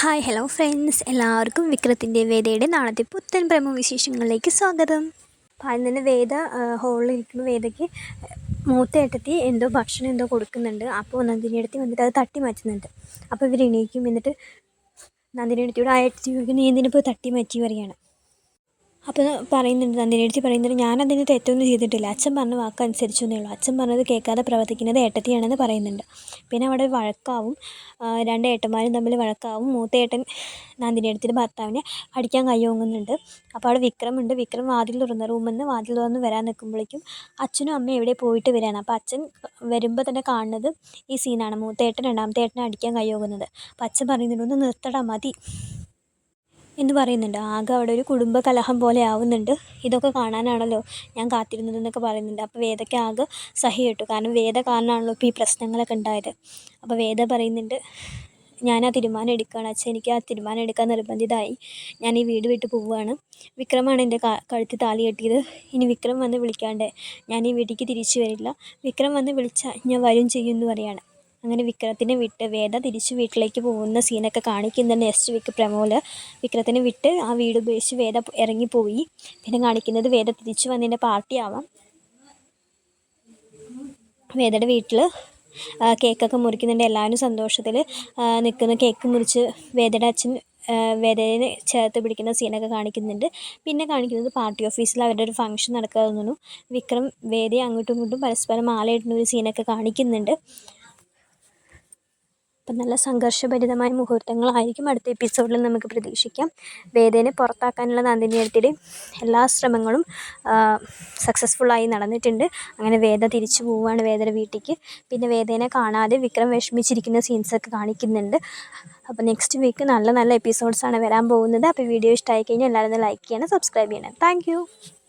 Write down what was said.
Hi hello friends എല്ലാവർക്കും വിക്രത്തിന്റെ വേദയുടെ നാളത്തെ പുത്തൻ പ്രമോ വിശേഷങ്ങളിലേക്ക് സ്വാഗതം ആദ്യം തന്നെ വേദ ഹോളിൽ ഇരിക്കുന്ന വേദയ്ക്ക് മൂത്ത ഏട്ടത്തി എന്തോ ഭക്ഷണം എന്തോ കൊടുക്കുന്നുണ്ട്. അപ്പോൾ നന്ദിനി അടുത്ത് വന്നിട്ട് അത് തട്ടി മാറ്റുന്നുണ്ട്. അപ്പോൾ ഇവർ എണീക്കും. എന്നിട്ട് നന്ദിനി അടുത്തിയോട് ആ ചോദിക്കും നീ എന്തിനിപ്പോൾ തട്ടി മാറ്റി പറയുകയാണ് അപ്പോൾ പറയുന്നുണ്ട് നന്ദിനിയെടുത്തി പറയുന്നുണ്ട്. ഞാൻ അതിന് തെറ്റൊന്നും ചെയ്തിട്ടില്ല. അച്ഛൻ പറഞ്ഞ വാക്ക് അനുസരിച്ചൊന്നേ ഉള്ളൂ. അച്ഛൻ പറഞ്ഞത് കേൾക്കാതെ പ്രവർത്തിക്കുന്നത് ഏട്ടത്തിയാണെന്ന് പറയുന്നുണ്ട്. പിന്നെ അവിടെ വഴക്കാവും. രണ്ട് ഏട്ടന്മാരും തമ്മിൽ വഴക്കാവും. മൂത്ത ഏട്ടൻ നന്ദിനിയെടുത്തിന്റെ ഭർത്താവിനെ അടിക്കാൻ കൈ അപ്പോൾ അവിടെ വിക്രമുണ്ട്. വിക്രം വാതിൽ തുറന്ന് റൂമിൽ നിന്ന് വാതിൽ തുറന്ന് വരാൻ നിൽക്കുമ്പോഴേക്കും അച്ഛനും അമ്മയും എവിടെ പോയിട്ട് വരികയാണ് അപ്പോൾ അച്ഛൻ വരുമ്പോൾ തന്നെ കാണുന്നത് ഈ സീനാണ് മൂത്ത ഏട്ടൻ രണ്ടാമത്തെ ഏട്ടനെ അടിക്കാൻ കൈ ഓങ്ങുന്നത് അപ്പോൾ അച്ഛൻ പറയുന്നുണ്ട് ഒന്ന് നിർത്തടാ മതി. എന്ന് പറയുന്നുണ്ട്. ആകെ അവിടെ ഒരു കുടുംബ കലഹം പോലെ ആവുന്നുണ്ട്. ഇതൊക്കെ കാണാനാണല്ലോ ഞാൻ കാത്തിരുന്നത് എന്നൊക്കെ പറയുന്നുണ്ട്. അപ്പോൾ വേദയ്ക്ക് ആകെ സഹി കിട്ടും കാരണം വേദ കാരണമാണല്ലോ ഇപ്പോൾ ഈ പ്രശ്നങ്ങളൊക്കെ ഉണ്ടായത്. അപ്പോൾ വേദ പറയുന്നുണ്ട് ഞാൻ ആ തീരുമാനം എടുക്കുകയാണ്. അച്ഛൻ എനിക്ക് ആ തീരുമാനം എടുക്കാൻ നിർബന്ധിതമായി ഞാൻ ഈ വീട് വിട്ട് പോവുകയാണ്. വിക്രമാണ് എന്റെ കഴുത്തിൽ താലി കെട്ടിയത്. ഇനി വിക്രം വന്ന് വിളിക്കാണ്ട്. ഞാൻ ഈ വീട്ടിലേക്ക് തിരിച്ചു വരില്ല. വിക്രം വന്ന് വിളിച്ചാൽ ഞാൻ വരും ചെയ്യും എന്ന് പറയാണ്. അങ്ങനെ വിക്രത്തിനെ വിട്ട് വേദ തിരിച്ച് വീട്ടിലേക്ക് പോകുന്ന സീനൊക്കെ കാണിക്കുന്നുണ്ട് നെക്സ്റ്റ് വീക്ക് പ്രമോൽ. വിക്രത്തിനെ വിട്ട് ആ വീട് ഉപയോഗിച്ച് വേദ ഇറങ്ങിപ്പോയി. പിന്നെ കാണിക്കുന്നത് വേദ തിരിച്ചു വന്നതിന്റെ പാർട്ടിയാവാം വേദയുടെ വീട്ടിൽ കേക്കൊക്കെ മുറിക്കുന്നുണ്ട്. എല്ലാവരും സന്തോഷത്തിൽ നിൽക്കുന്ന കേക്ക് മുറിച്ച് വേദയുടെ അച്ഛൻ വേദനെ ചേർത്ത് പിടിക്കുന്ന സീനൊക്കെ കാണിക്കുന്നുണ്ട്. പിന്നെ കാണിക്കുന്നത് പാർട്ടി ഓഫീസിൽ അവരുടെ ഒരു ഫംഗ്ഷൻ നടക്കുക വിക്രം വേദയെ അങ്ങോട്ടും ഇങ്ങോട്ടും പരസ്പരം മാലയിടുന്ന ഒരു സീനൊക്കെ കാണിക്കുന്നുണ്ട്. അപ്പം നല്ല സംഘർഷഭരിതമായ മുഹൂർത്തങ്ങളായിരിക്കും അടുത്ത എപ്പിസോഡിൽ നമുക്ക് പ്രതീക്ഷിക്കാം. വേദേനെ പുറത്താക്കാനുള്ള നന്ദിനിയടുത്തിടെ എല്ലാ ശ്രമങ്ങളും സക്സസ്ഫുള്ളായി നടന്നിട്ടുണ്ട്. അങ്ങനെ വേദ തിരിച്ചു പോവുകയാണ് വേദയുടെ വീട്ടിലേക്ക്. പിന്നെ വേദേനെ കാണാതെ വിക്രം വിഷമിച്ചിരിക്കുന്ന സീൻസൊക്കെ കാണിക്കുന്നുണ്ട്. അപ്പോൾ നെക്സ്റ്റ് വീക്ക് നല്ല നല്ല എപ്പിസോഡ്സാണ് വരാൻ പോകുന്നത്. അപ്പോൾ വീഡിയോ ഇഷ്ടമായി കഴിഞ്ഞാൽ എല്ലാവരും ലൈക്ക് ചെയ്യണം സബ്സ്ക്രൈബ് ചെയ്യണം. താങ്ക്